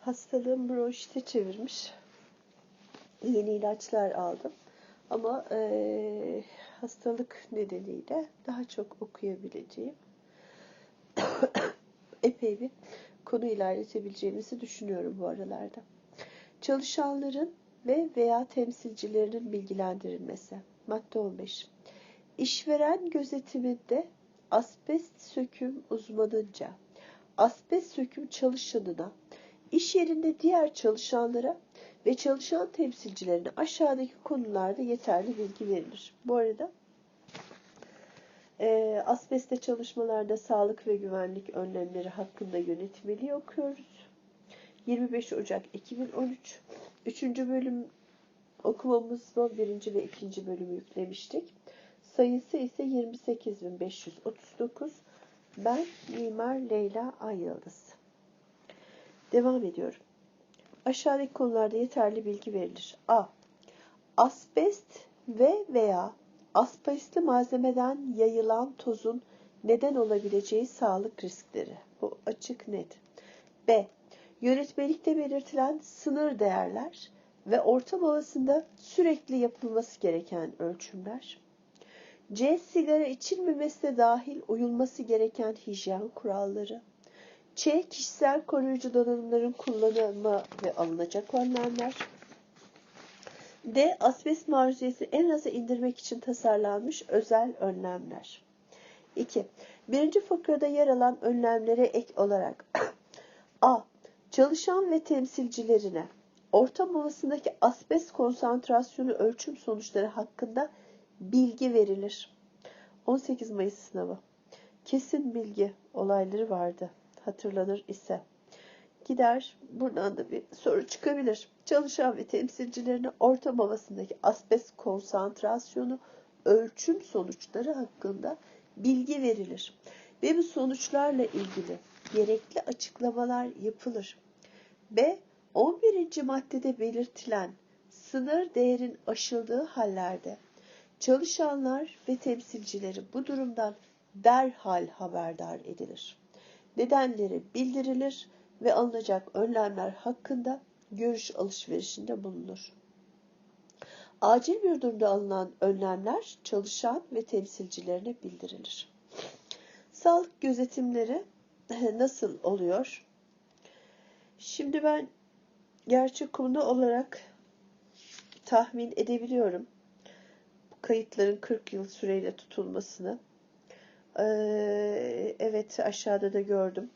Hastalığım bronşite çevirmiş. Yeni ilaçlar aldım. Ama e, hastalık nedeniyle daha çok okuyabileceğim epey bir konu ilerletebileceğimizi düşünüyorum bu aralarda. Çalışanların ve veya temsilcilerinin bilgilendirilmesi. Madde 15. İşveren gözetiminde asbest söküm uzmanınca asbest söküm çalışanına, iş yerinde diğer çalışanlara ve çalışan temsilcilerine aşağıdaki konularda yeterli bilgi verilir. Bu arada e, asbeste çalışmalarda sağlık ve güvenlik önlemleri hakkında yönetmeliği okuyoruz. 25 Ocak 2013 3. bölüm okumamızda birinci ve ikinci bölümü yüklemiştik. Sayısı ise 28.539. Ben Mimar Leyla Ayyıldız. Devam ediyorum. Aşağıdaki konularda yeterli bilgi verilir. A. Asbest ve veya asbestli malzemeden yayılan tozun neden olabileceği sağlık riskleri. Bu açık net. B. Yönetmelikte belirtilen sınır değerler ve ortam havasında sürekli yapılması gereken ölçümler. C. Sigara içilmemesi dahil uyulması gereken hijyen kuralları. Ç. Kişisel koruyucu donanımların kullanımı ve alınacak önlemler. D. Asbest maruziyeti en aza indirmek için tasarlanmış özel önlemler. 2. Birinci fıkrada yer alan önlemlere ek olarak A. Çalışan ve temsilcilerine ortam havasındaki asbest konsantrasyonu ölçüm sonuçları hakkında bilgi verilir. 18 Mayıs sınavı. Kesin bilgi olayları vardı. Hatırlanır ise. Gider buradan da bir soru çıkabilir. Çalışan ve temsilcilerine ortam havasındaki asbest konsantrasyonu ölçüm sonuçları hakkında bilgi verilir. Ve bu sonuçlarla ilgili gerekli açıklamalar yapılır. B. 11. maddede belirtilen sınır değerin aşıldığı hallerde çalışanlar ve temsilcileri bu durumdan derhal haberdar edilir. Nedenleri bildirilir ve alınacak önlemler hakkında görüş alışverişinde bulunur. Acil bir durumda alınan önlemler çalışan ve temsilcilerine bildirilir. Sağlık gözetimleri nasıl oluyor? Şimdi ben gerçek konu olarak tahmin edebiliyorum. Kayıtların 40 yıl süreyle tutulmasını. Ee, evet aşağıda da gördüm.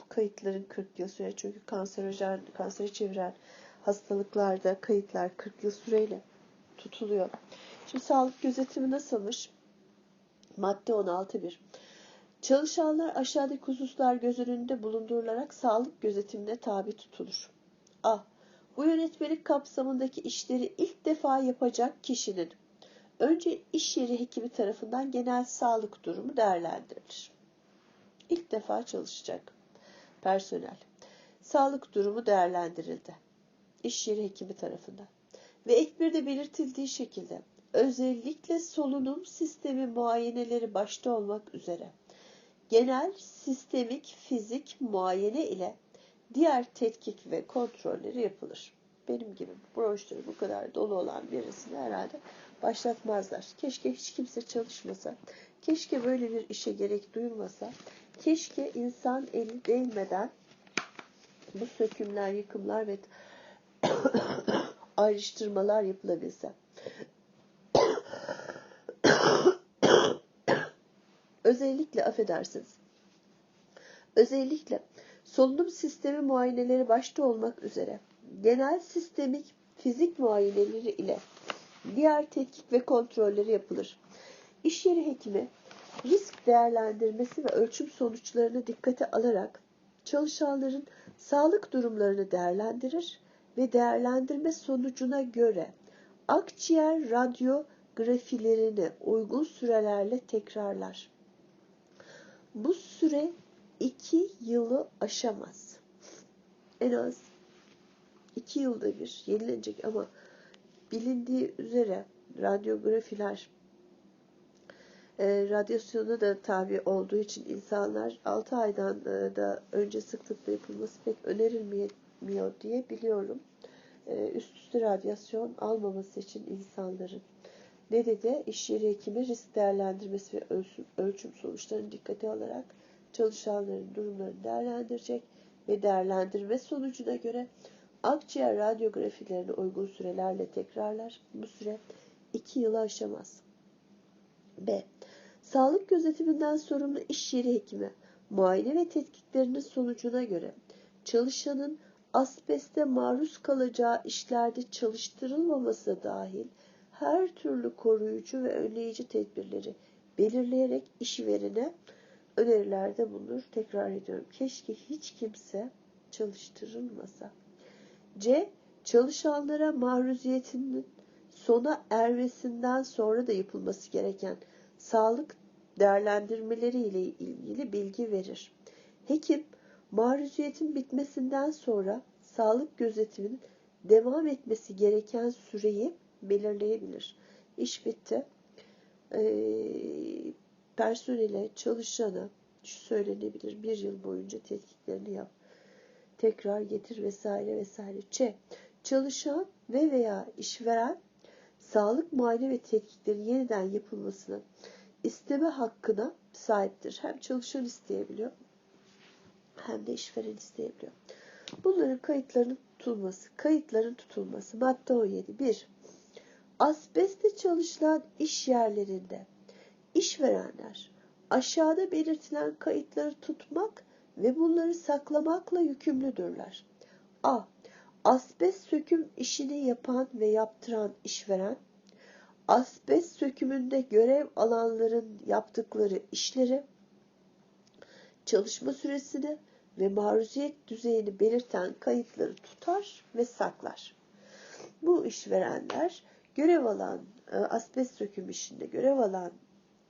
Bu kayıtların 40 yıl süre çünkü kanserojen, kanseri çeviren hastalıklarda kayıtlar 40 yıl süreyle tutuluyor. Şimdi sağlık gözetimi nasılmış? Madde 16.1 Çalışanlar aşağıdaki hususlar göz önünde bulundurularak sağlık gözetimine tabi tutulur. A. Bu yönetmelik kapsamındaki işleri ilk defa yapacak kişinin önce iş yeri hekimi tarafından genel sağlık durumu değerlendirilir. İlk defa çalışacak personel. Sağlık durumu değerlendirildi. İş yeri hekimi tarafından. Ve ek bir de belirtildiği şekilde özellikle solunum sistemi muayeneleri başta olmak üzere genel sistemik fizik muayene ile diğer tetkik ve kontrolleri yapılır. Benim gibi broşürü bu kadar dolu olan birisini herhalde başlatmazlar. Keşke hiç kimse çalışmasa. Keşke böyle bir işe gerek duyulmasa. Keşke insan eli değmeden bu sökümler, yıkımlar ve ayrıştırmalar yapılabilse. Özellikle affedersiniz. Özellikle solunum sistemi muayeneleri başta olmak üzere genel sistemik fizik muayeneleri ile diğer tetkik ve kontrolleri yapılır. İş yeri hekimi risk değerlendirmesi ve ölçüm sonuçlarını dikkate alarak çalışanların sağlık durumlarını değerlendirir ve değerlendirme sonucuna göre akciğer radyografilerini uygun sürelerle tekrarlar. Bu süre iki yılı aşamaz. En az iki yılda bir yenilenecek ama bilindiği üzere radyografiler e, radyasyona da tabi olduğu için insanlar 6 aydan e, da önce sıklıkla yapılması pek önerilmiyor diye biliyorum. E, üst üste radyasyon almaması için insanların. Ne dedi? İş yeri hekimi risk değerlendirmesi ve ölçüm, ölçüm sonuçlarını dikkate alarak çalışanların durumlarını değerlendirecek ve değerlendirme sonucuna göre akciğer radyografilerini uygun sürelerle tekrarlar. Bu süre 2 yılı aşamaz. B. Sağlık gözetiminden sorumlu iş yeri hekimi muayene ve tetkiklerinin sonucuna göre çalışanın asbeste maruz kalacağı işlerde çalıştırılmaması dahil her türlü koruyucu ve önleyici tedbirleri belirleyerek işverene önerilerde bulunur. Tekrar ediyorum. Keşke hiç kimse çalıştırılmasa. C. Çalışanlara maruziyetinin sona ermesinden sonra da yapılması gereken sağlık değerlendirmeleri ile ilgili bilgi verir. Hekim, maruziyetin bitmesinden sonra sağlık gözetiminin devam etmesi gereken süreyi belirleyebilir. İş bitti. Ee, personele, çalışana şu söylenebilir. Bir yıl boyunca tetkiklerini yap. Tekrar getir vesaire vesaire. Ç. Çalışan ve veya işveren sağlık muayene ve tetkiklerin yeniden yapılmasını isteme hakkına sahiptir. Hem çalışan isteyebiliyor hem de işveren isteyebiliyor. Bunların kayıtlarının tutulması, kayıtların tutulması. Madde 17. 1. Asbestle çalışılan iş yerlerinde işverenler aşağıda belirtilen kayıtları tutmak ve bunları saklamakla yükümlüdürler. A. Asbest söküm işini yapan ve yaptıran işveren, asbest sökümünde görev alanların yaptıkları işleri, çalışma süresini ve maruziyet düzeyini belirten kayıtları tutar ve saklar. Bu işverenler görev alan, e, asbest söküm işinde görev alan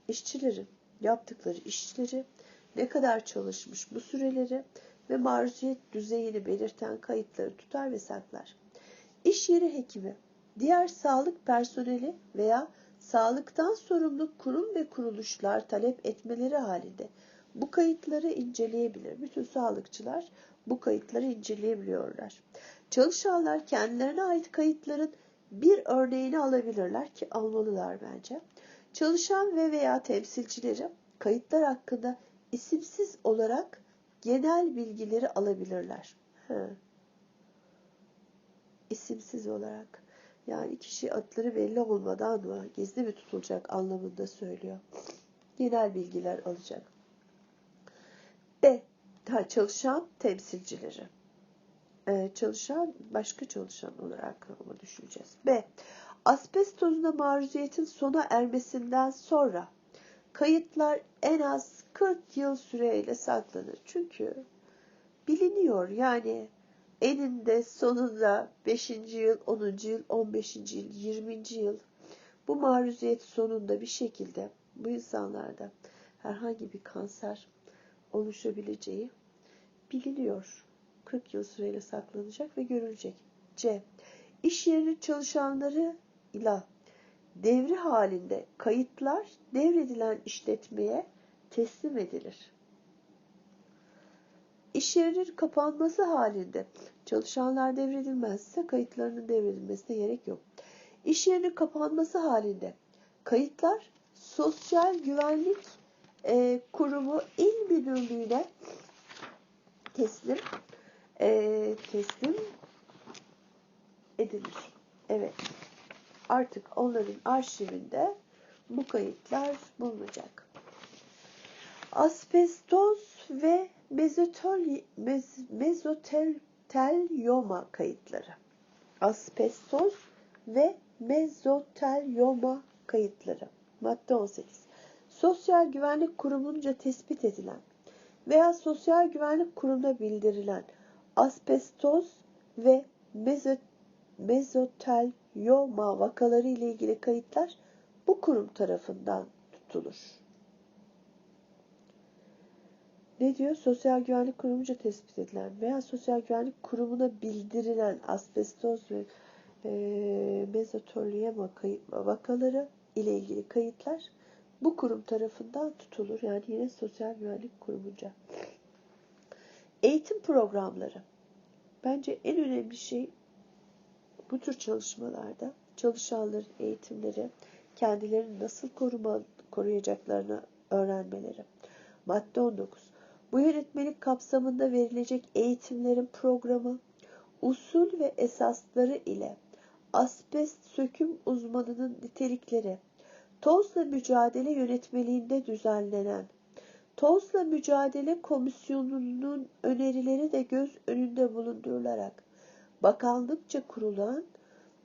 işçilerin yaptıkları işleri, ne kadar çalışmış bu süreleri ve maruziyet düzeyini belirten kayıtları tutar ve saklar. İş yeri hekimi, diğer sağlık personeli veya sağlıktan sorumlu kurum ve kuruluşlar talep etmeleri halinde bu kayıtları inceleyebilir. Bütün sağlıkçılar bu kayıtları inceleyebiliyorlar. Çalışanlar kendilerine ait kayıtların bir örneğini alabilirler ki almalılar bence. Çalışan ve veya temsilcileri kayıtlar hakkında isimsiz olarak genel bilgileri alabilirler. He. İsimsiz olarak. Yani kişi adları belli olmadan mı gizli mi tutulacak anlamında söylüyor. Genel bilgiler alacak. B. Ha, çalışan temsilcileri. Ee, çalışan başka çalışan olarak mı düşüneceğiz? B. Asbest tozuna maruziyetin sona ermesinden sonra kayıtlar en az 40 yıl süreyle saklanır. Çünkü biliniyor yani eninde sonunda 5. yıl, 10. yıl, 15. yıl, 20. yıl bu maruziyet sonunda bir şekilde bu insanlarda herhangi bir kanser oluşabileceği biliniyor. 40 yıl süreyle saklanacak ve görülecek. C. İş yerinin çalışanları ile devri halinde kayıtlar devredilen işletmeye teslim edilir. İş yerinin kapanması halinde çalışanlar devredilmezse kayıtlarının devredilmesine gerek yok. İş yerinin kapanması halinde kayıtlar Sosyal Güvenlik e, Kurumu İl Müdürlüğü'ne teslim e, teslim edilir. Evet. Artık onların arşivinde bu kayıtlar bulunacak. Asbestos ve mezotel, mez, mezotelyoma kayıtları. Asbestos ve mezotelyoma kayıtları. Madde 18. Sosyal Güvenlik Kurumunca tespit edilen veya Sosyal Güvenlik Kurumu'na bildirilen asbestos ve mezot, mezotelyoma vakaları ile ilgili kayıtlar bu kurum tarafından tutulur. Ne diyor? Sosyal Güvenlik Kurumunca tespit edilen veya Sosyal Güvenlik Kurumu'na bildirilen asbestos ve e, mezotelyoma vakaları ile ilgili kayıtlar bu kurum tarafından tutulur. Yani yine sosyal güvenlik kurumunca. Eğitim programları. Bence en önemli şey bu tür çalışmalarda çalışanların eğitimleri, kendilerini nasıl koruma, koruyacaklarını öğrenmeleri. Madde 19. Bu yönetmelik kapsamında verilecek eğitimlerin programı, usul ve esasları ile asbest söküm uzmanının nitelikleri, tozla mücadele yönetmeliğinde düzenlenen Tozla Mücadele Komisyonu'nun önerileri de göz önünde bulundurularak bakanlıkça kurulan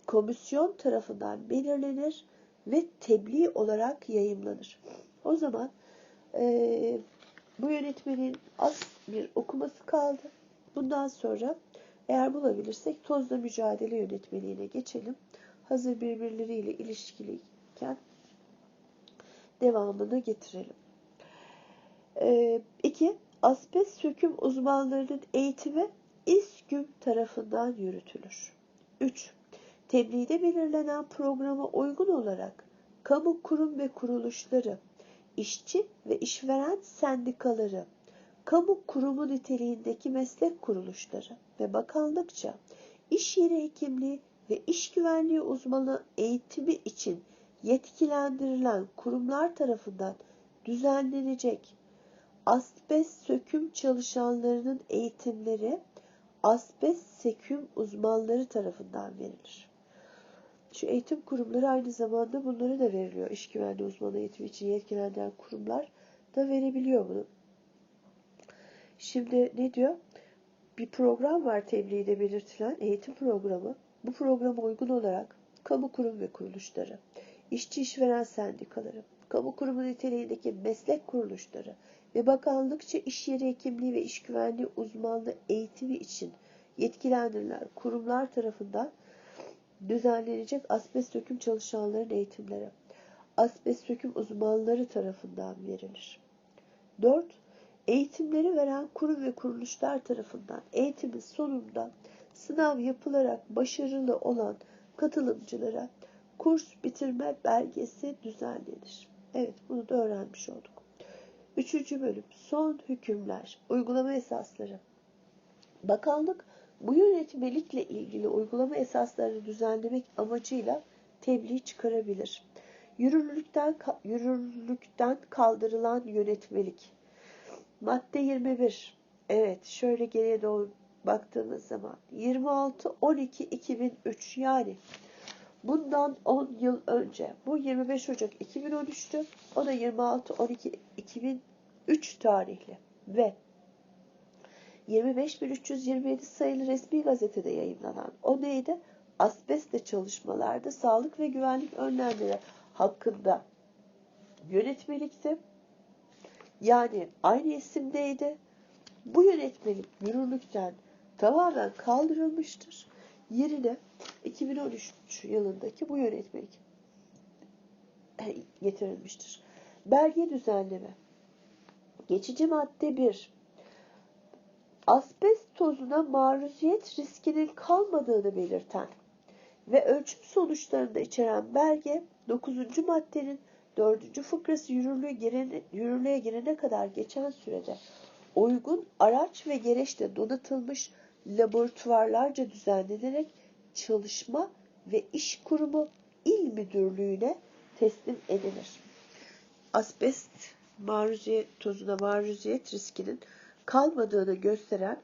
komisyon tarafından belirlenir ve tebliğ olarak yayımlanır. O zaman e, bu yönetmenin az bir okuması kaldı. Bundan sonra eğer bulabilirsek tozla mücadele yönetmeliğine geçelim. Hazır birbirleriyle ilişkiliyken devamını getirelim. 2. E, asbest söküm uzmanlarının eğitimi İSGÜM tarafından yürütülür. 3. Tebliğde belirlenen programa uygun olarak kamu kurum ve kuruluşları, işçi ve işveren sendikaları, kamu kurumu niteliğindeki meslek kuruluşları ve bakanlıkça iş yeri hekimliği ve iş güvenliği uzmanı eğitimi için yetkilendirilen kurumlar tarafından düzenlenecek asbest söküm çalışanlarının eğitimleri asbest söküm uzmanları tarafından verilir. Şu eğitim kurumları aynı zamanda bunları da veriliyor. İş güvenliği uzmanı eğitimi için yetkilendiren kurumlar da verebiliyor bunu. Şimdi ne diyor? Bir program var tebliğde belirtilen eğitim programı. Bu programa uygun olarak kamu kurum ve kuruluşları, işçi işveren sendikaları, kamu kurumu niteliğindeki meslek kuruluşları ve bakanlıkça iş yeri hekimliği ve iş güvenliği uzmanlığı eğitimi için yetkilendirilen kurumlar tarafından düzenlenecek asbest söküm çalışanların eğitimleri asbest söküm uzmanları tarafından verilir. 4. Eğitimleri veren kurum ve kuruluşlar tarafından eğitimin sonunda sınav yapılarak başarılı olan katılımcılara kurs bitirme belgesi düzenlenir. Evet bunu da öğrenmiş olduk. Üçüncü bölüm son hükümler, uygulama esasları. Bakanlık bu yönetmelikle ilgili uygulama esaslarını düzenlemek amacıyla tebliğ çıkarabilir. Yürürlükten, yürürlükten kaldırılan yönetmelik. Madde 21. Evet şöyle geriye doğru baktığımız zaman 26-12-2003 yani bundan 10 yıl önce bu 25 Ocak 2013'tü o da 26-12-2003 tarihli ve 25.327 sayılı resmi gazetede yayınlanan o neydi? Asbestle çalışmalarda sağlık ve güvenlik önlemleri hakkında yönetmelikti. Yani aynı isimdeydi. Bu yönetmelik yürürlükten tamamen kaldırılmıştır. Yerine 2013 yılındaki bu yönetmelik getirilmiştir. Belge düzenleme. Geçici madde 1. Asbest tozuna maruziyet riskinin kalmadığını belirten ve ölçüm sonuçlarında içeren belge 9. maddenin 4. fıkrası yürürlüğe girene, yürürlüğe girene kadar geçen sürede uygun araç ve gereçle donatılmış laboratuvarlarca düzenlenerek çalışma ve iş kurumu il müdürlüğüne teslim edilir. Asbest maruziyet tozuna maruziyet riskinin kalmadığını gösteren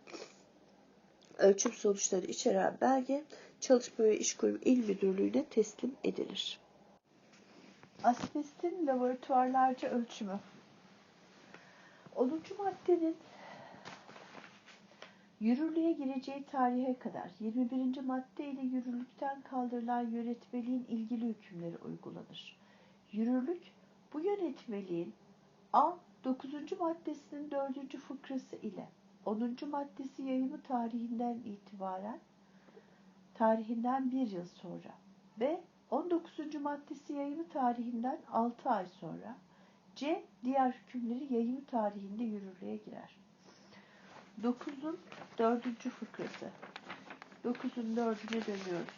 ölçüm sonuçları içeren belge Çalışma ve İş Kurumu İl Müdürlüğü'ne teslim edilir. Asbestin laboratuvarlarca ölçümü 10. maddenin Yürürlüğe gireceği tarihe kadar 21. madde ile yürürlükten kaldırılan yönetmeliğin ilgili hükümleri uygulanır. Yürürlük bu yönetmeliğin A. 9. maddesinin 4. fıkrası ile 10. maddesi yayımı tarihinden itibaren tarihinden bir yıl sonra B. 19. maddesi yayımı tarihinden 6 ay sonra C. Diğer hükümleri yayımı tarihinde yürürlüğe girer. 9'un 4. fıkrası. 9'un 4'üne dönüyoruz.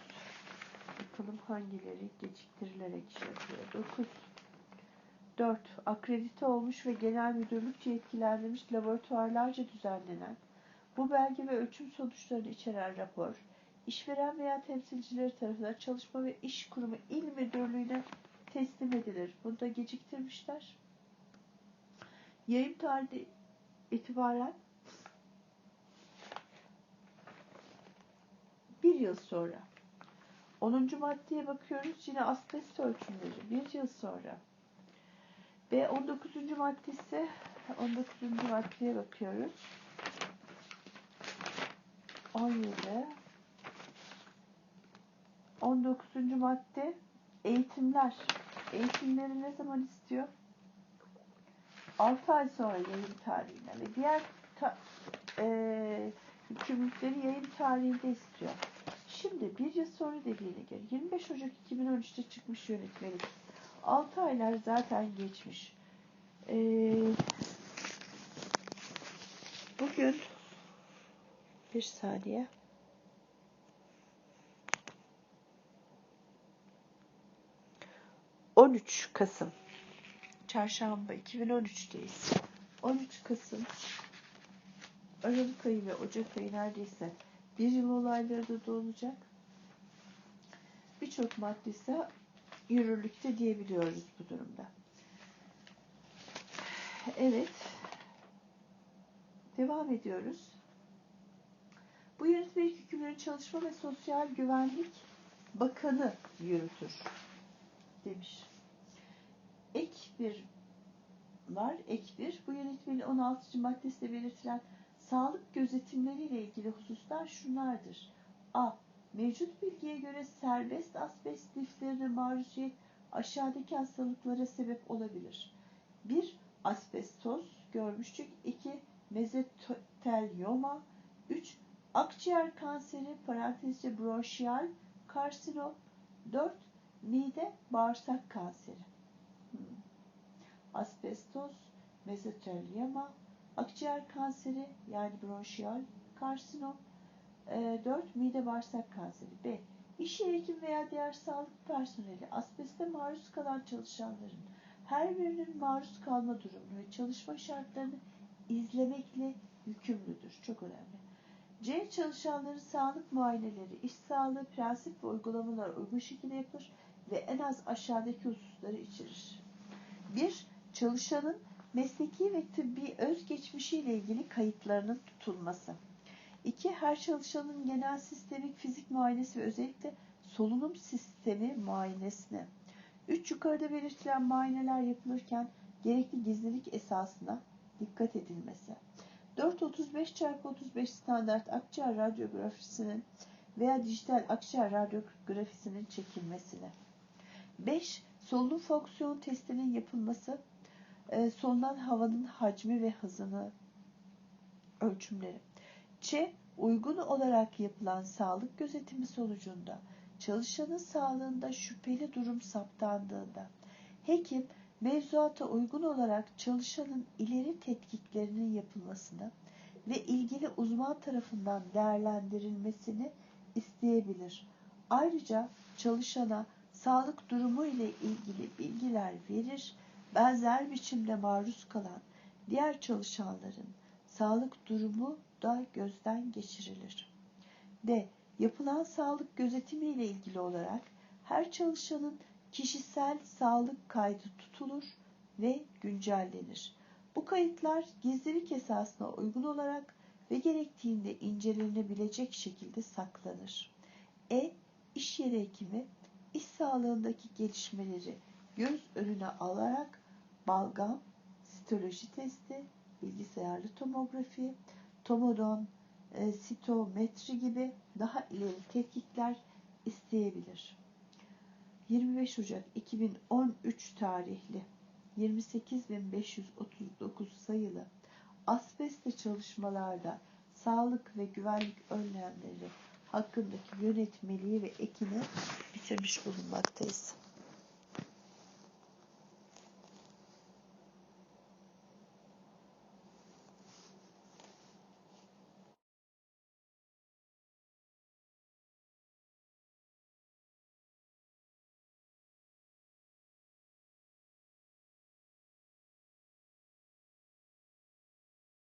Bakalım hangileri geciktirilerek şey yapıyor. 9. 4. Akredite olmuş ve genel müdürlükçe yetkilendirilmiş laboratuvarlarca düzenlenen, bu belge ve ölçüm sonuçlarını içeren rapor, işveren veya temsilcileri tarafından çalışma ve iş kurumu il müdürlüğüne teslim edilir. Bunu da geciktirmişler. Yayın tarihi itibaren bir yıl sonra 10. maddeye bakıyoruz. Yine asbest ölçümleri. Bir yıl sonra. Ve 19. maddesi 19. maddeye bakıyoruz. 17 19. madde eğitimler. Eğitimleri ne zaman istiyor? 6 ay sonra yayın tarihinden ve diğer ta, e, yükümlülükleri yayın tarihinde istiyor. Şimdi bir yıl sonra dediğine göre 25 Ocak 2013'te çıkmış yönetmelik. 6 aylar zaten geçmiş. Ee, bugün bir saniye. ...13 Kasım... ...Çarşamba 2013'teyiz. 13 Kasım... ...Aralık ayı ve Ocak ayı neredeyse... ...bir yıl olayları da dolacak. Birçok madde ise... ...yürürlükte diyebiliyoruz bu durumda. Evet. Devam ediyoruz. Bu yönetmelik hükümleri Çalışma ve Sosyal Güvenlik Bakanı yürütür demiş. Ek bir var. Ek bir. Bu yönetmenin 16. maddesinde belirtilen sağlık gözetimleri ile ilgili hususlar şunlardır. A. Mevcut bilgiye göre serbest asbest liflerine maruziyet aşağıdaki hastalıklara sebep olabilir. 1. Asbestoz görmüştük. 2. Mezotelioma. 3. Akciğer kanseri parantezce bronşiyal karsinom. 4. Mide bağırsak kanseri. Hmm. Asbestoz, mezotelioma, akciğer kanseri yani bronşiyal karsinom. 4. Ee, mide bağırsak kanseri. B. İş yeri hekim veya diğer sağlık personeli asbeste maruz kalan çalışanların her birinin maruz kalma durumunu ve çalışma şartlarını izlemekle yükümlüdür. Çok önemli. C. Çalışanların sağlık muayeneleri, iş sağlığı, prensip ve uygulamalar uygun şekilde yapılır ve en az aşağıdaki hususları içerir. 1. Çalışanın mesleki ve tıbbi özgeçmişiyle ilgili kayıtlarının tutulması. 2. Her çalışanın genel sistemik fizik muayenesi ve özellikle solunum sistemi muayenesine. 3. Yukarıda belirtilen muayeneler yapılırken gerekli gizlilik esasına dikkat edilmesi. 4.35 x 35 standart akciğer radyografisinin veya dijital akciğer radyografisinin çekilmesine. 5. Solunum fonksiyon testinin yapılması, e, solunan havanın hacmi ve hızını ölçümleri. Ç. Uygun olarak yapılan sağlık gözetimi sonucunda çalışanın sağlığında şüpheli durum saptandığında hekim mevzuata uygun olarak çalışanın ileri tetkiklerinin yapılmasını ve ilgili uzman tarafından değerlendirilmesini isteyebilir. Ayrıca çalışana sağlık durumu ile ilgili bilgiler verir, benzer biçimde maruz kalan diğer çalışanların sağlık durumu da gözden geçirilir. D. Yapılan sağlık gözetimi ile ilgili olarak her çalışanın kişisel sağlık kaydı tutulur ve güncellenir. Bu kayıtlar gizlilik esasına uygun olarak ve gerektiğinde incelenebilecek şekilde saklanır. E. İş yeri hekimi iş sağlığındaki gelişmeleri göz önüne alarak balgam, sitoloji testi, bilgisayarlı tomografi, tomodon, e, sitometri gibi daha ileri tetkikler isteyebilir. 25 Ocak 2013 tarihli 28.539 sayılı asbestle çalışmalarda sağlık ve güvenlik önlemleri hakkındaki yönetmeliği ve ekini bitirmiş bulunmaktayız.